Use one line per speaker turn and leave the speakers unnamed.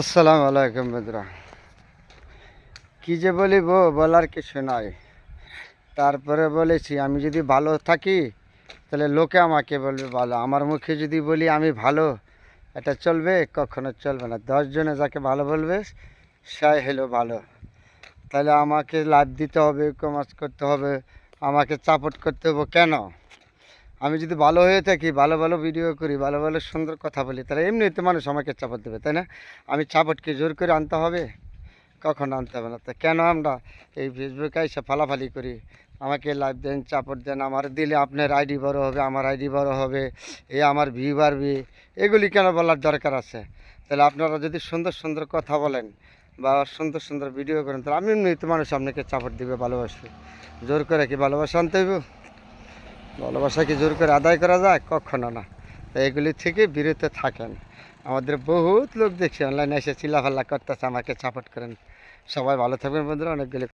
আসসালামু আলাইকুম বন্ধুরা। কি যে বলিব, বলার কিছু নাই। তারপরে বলেছি, আমি যদি ভালো থাকি, তাহলে লোকে আমাকে বলবে ভালো। আমার মুখে যদি বলি, আমি ভালো, এটা চলবে? কখনো চলবে না। দশজনে যাকে ভালো বলবে, সে হলো ভালো। তাহলে আমাকে লাভ দিতে হবে কমার্স করতে হবে, আমাকে সাপোর্ট করতে হবে। কেন? আমি যদি ভালো হয়ে থাকি, ভালো ভালো ভিডিও করি, ভালো ভালো সুন্দর কথা বলি, তাহলে এমনিতে মানুষ আমাকে চাপট দেবে, তাই না? আমি চাপটকে জোর করে আনতে হবে? কখন আনতে হবে না? তো কেন আমরা এই ফেসবুকে এসে ফালাফালি করি? আমাকে লাইভ দেন, চাপট দেন, আমার দিলে আপনার আইডি বড় হবে, আমার আইডি বড় হবে, এ আমার ভিউ বাড়বে, এগুলি কেন বলার দরকার আছে? তাহলে আপনারা যদি সুন্দর সুন্দর কথা বলেন বা সুন্দর সুন্দর ভিডিও করেন, তাহলে আমি এমনিতে মানুষ আপনাকে চাপট দিবে, ভালোবাসবে। জোর করে কি ভালোবাসা আনতে হইব? ভালোবাসা কি জোর করে আদায় করা যায়? কখনো না। এগুলি থেকে বিরত থাকেন। আমাদের বহুত লোক দেখছি অনলাইনে এসে চিলাফাল্লা করতেছে, আমাকে সাপোর্ট করেন। সবাই ভালো থাকবেন বন্ধুরা, অনেকগুলি